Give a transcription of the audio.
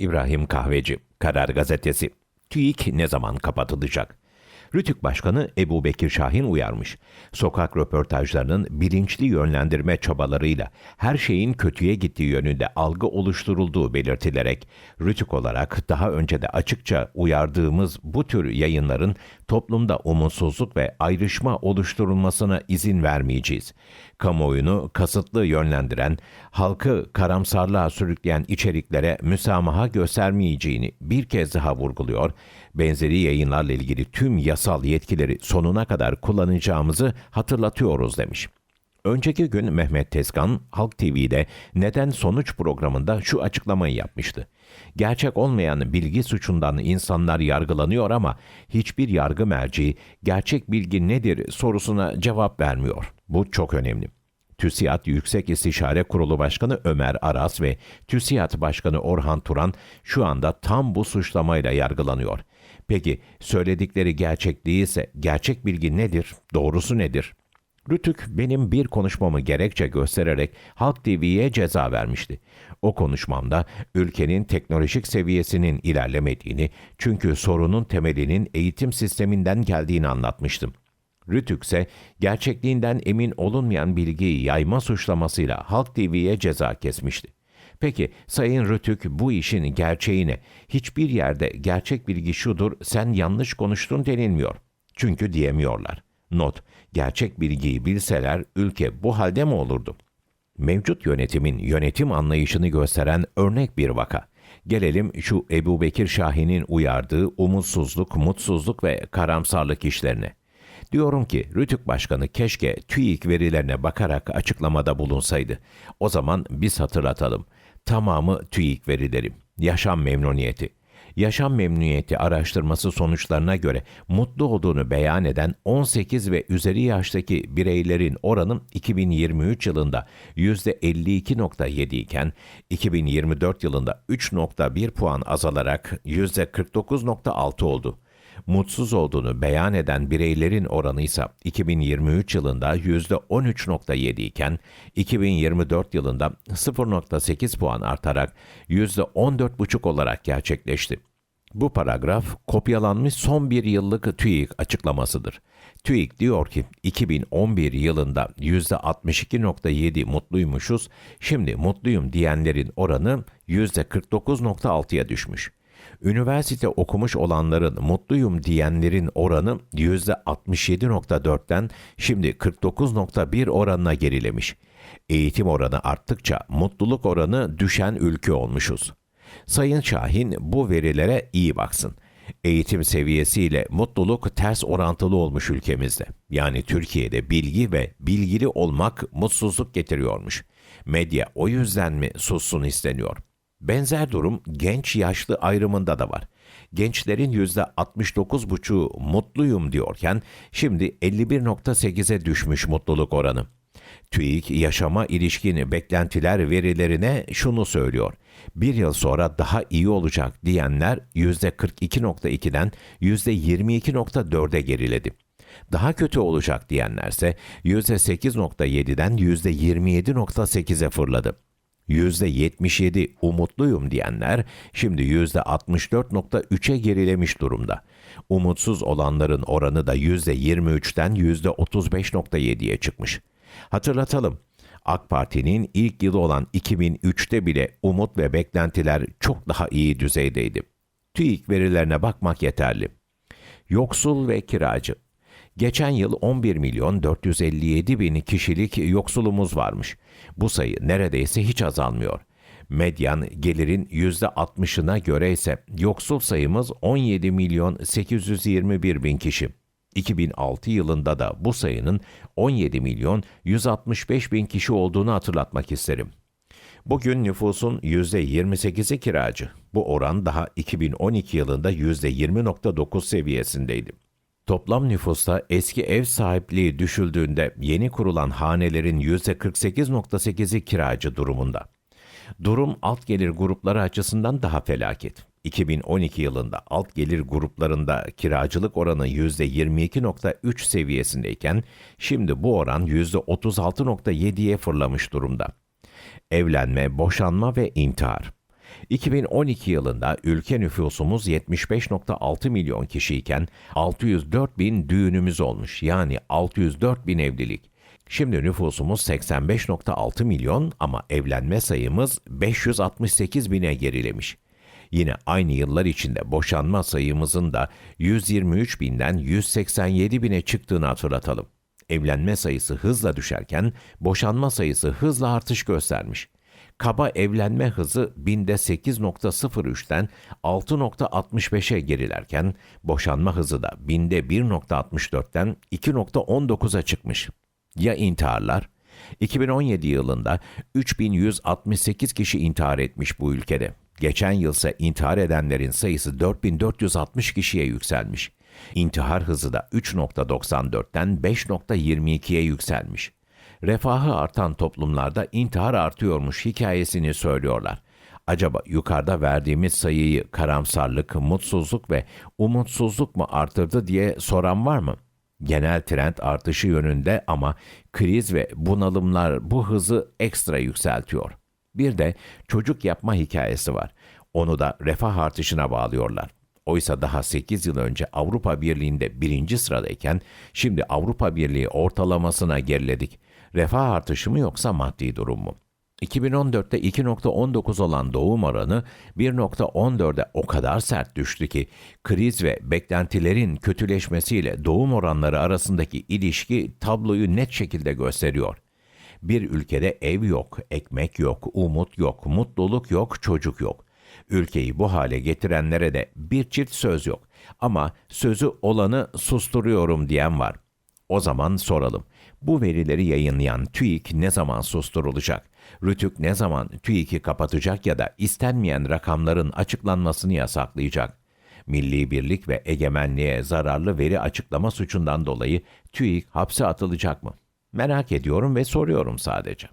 İbrahim Kahveci, Karar Gazetesi. TÜİK ne zaman kapatılacak? Rütük Başkanı Ebu Bekir Şahin uyarmış. Sokak röportajlarının bilinçli yönlendirme çabalarıyla her şeyin kötüye gittiği yönünde algı oluşturulduğu belirtilerek Rütük olarak daha önce de açıkça uyardığımız bu tür yayınların toplumda umutsuzluk ve ayrışma oluşturulmasına izin vermeyeceğiz. Kamuoyunu kasıtlı yönlendiren, halkı karamsarlığa sürükleyen içeriklere müsamaha göstermeyeceğini bir kez daha vurguluyor. Benzeri yayınlarla ilgili tüm yasal yetkileri sonuna kadar kullanacağımızı hatırlatıyoruz demiş. Önceki gün Mehmet Tezkan Halk TV'de Neden Sonuç programında şu açıklamayı yapmıştı. Gerçek olmayan bilgi suçundan insanlar yargılanıyor ama hiçbir yargı merci gerçek bilgi nedir sorusuna cevap vermiyor. Bu çok önemli. TÜSİAD Yüksek İstişare Kurulu Başkanı Ömer Aras ve TÜSİAD Başkanı Orhan Turan şu anda tam bu suçlamayla yargılanıyor. Peki söyledikleri gerçek değilse gerçek bilgi nedir? Doğrusu nedir? Rütük benim bir konuşmamı gerekçe göstererek Halk TV'ye ceza vermişti. O konuşmamda ülkenin teknolojik seviyesinin ilerlemediğini çünkü sorunun temelinin eğitim sisteminden geldiğini anlatmıştım. Rütük ise gerçekliğinden emin olunmayan bilgiyi yayma suçlamasıyla Halk TV'ye ceza kesmişti. Peki Sayın Rütük bu işin gerçeğine hiçbir yerde gerçek bilgi şudur sen yanlış konuştun denilmiyor. Çünkü diyemiyorlar. Not, gerçek bilgiyi bilseler ülke bu halde mi olurdu? Mevcut yönetimin yönetim anlayışını gösteren örnek bir vaka. Gelelim şu Ebu Bekir Şahin'in uyardığı umutsuzluk, mutsuzluk ve karamsarlık işlerine. Diyorum ki Rütük Başkanı keşke TÜİK verilerine bakarak açıklamada bulunsaydı. O zaman biz hatırlatalım. Tamamı TÜİK verileri. Yaşam memnuniyeti. Yaşam memnuniyeti araştırması sonuçlarına göre mutlu olduğunu beyan eden 18 ve üzeri yaştaki bireylerin oranı 2023 yılında %52.7 iken 2024 yılında 3.1 puan azalarak %49.6 oldu mutsuz olduğunu beyan eden bireylerin oranı ise 2023 yılında %13.7 iken 2024 yılında 0.8 puan artarak %14.5 olarak gerçekleşti. Bu paragraf kopyalanmış son bir yıllık TÜİK açıklamasıdır. TÜİK diyor ki 2011 yılında %62.7 mutluymuşuz, şimdi mutluyum diyenlerin oranı %49.6'ya düşmüş üniversite okumuş olanların mutluyum diyenlerin oranı %67.4'ten şimdi 49.1 oranına gerilemiş. Eğitim oranı arttıkça mutluluk oranı düşen ülke olmuşuz. Sayın Şahin bu verilere iyi baksın. Eğitim seviyesiyle mutluluk ters orantılı olmuş ülkemizde. Yani Türkiye'de bilgi ve bilgili olmak mutsuzluk getiriyormuş. Medya o yüzden mi sussun isteniyor? Benzer durum genç yaşlı ayrımında da var. Gençlerin %69,5'u mutluyum diyorken şimdi 51.8'e düşmüş mutluluk oranı. TÜİK yaşama ilişkin beklentiler verilerine şunu söylüyor. Bir yıl sonra daha iyi olacak diyenler %42.2'den %22.4'e geriledi. Daha kötü olacak diyenlerse %8.7'den %27.8'e fırladı. %77 umutluyum diyenler şimdi %64.3'e gerilemiş durumda. Umutsuz olanların oranı da %23'ten %35.7'ye çıkmış. Hatırlatalım, AK Parti'nin ilk yılı olan 2003'te bile umut ve beklentiler çok daha iyi düzeydeydi. TÜİK verilerine bakmak yeterli. Yoksul ve kiracı Geçen yıl 11 milyon 457 bin kişilik yoksulumuz varmış. Bu sayı neredeyse hiç azalmıyor. Medyan gelirin %60'ına göre ise yoksul sayımız 17 milyon 821 bin kişi. 2006 yılında da bu sayının 17 milyon 165 bin kişi olduğunu hatırlatmak isterim. Bugün nüfusun %28'i kiracı. Bu oran daha 2012 yılında %20.9 seviyesindeydi. Toplam nüfusta eski ev sahipliği düşüldüğünde yeni kurulan hanelerin %48.8'i kiracı durumunda. Durum alt gelir grupları açısından daha felaket. 2012 yılında alt gelir gruplarında kiracılık oranı %22.3 seviyesindeyken şimdi bu oran %36.7'ye fırlamış durumda. Evlenme, boşanma ve intihar. 2012 yılında ülke nüfusumuz 75.6 milyon kişiyken 604 bin düğünümüz olmuş. Yani 604 bin evlilik. Şimdi nüfusumuz 85.6 milyon ama evlenme sayımız 568 bine gerilemiş. Yine aynı yıllar içinde boşanma sayımızın da 123 binden 187 bine çıktığını hatırlatalım. Evlenme sayısı hızla düşerken boşanma sayısı hızla artış göstermiş. Kaba evlenme hızı binde 8.03'ten 6.65'e gerilerken boşanma hızı da binde 1.64'ten 2.19'a çıkmış. Ya intiharlar? 2017 yılında 3168 kişi intihar etmiş bu ülkede. Geçen yılsa intihar edenlerin sayısı 4460 kişiye yükselmiş. İntihar hızı da 3.94'ten 5.22'ye yükselmiş. Refahı artan toplumlarda intihar artıyormuş hikayesini söylüyorlar. Acaba yukarıda verdiğimiz sayıyı karamsarlık, mutsuzluk ve umutsuzluk mu artırdı diye soran var mı? Genel trend artışı yönünde ama kriz ve bunalımlar bu hızı ekstra yükseltiyor. Bir de çocuk yapma hikayesi var. Onu da refah artışına bağlıyorlar. Oysa daha 8 yıl önce Avrupa Birliği'nde birinci sıradayken şimdi Avrupa Birliği ortalamasına geriledik. Refah artışı mı yoksa maddi durum mu? 2014'te 2.19 olan doğum oranı 1.14'e o kadar sert düştü ki kriz ve beklentilerin kötüleşmesiyle doğum oranları arasındaki ilişki tabloyu net şekilde gösteriyor. Bir ülkede ev yok, ekmek yok, umut yok, mutluluk yok, çocuk yok. Ülkeyi bu hale getirenlere de bir çift söz yok. Ama sözü olanı susturuyorum diyen var. O zaman soralım. Bu verileri yayınlayan TÜİK ne zaman susturulacak? Rütük ne zaman TÜİK'i kapatacak ya da istenmeyen rakamların açıklanmasını yasaklayacak? Milli birlik ve egemenliğe zararlı veri açıklama suçundan dolayı TÜİK hapse atılacak mı? Merak ediyorum ve soruyorum sadece.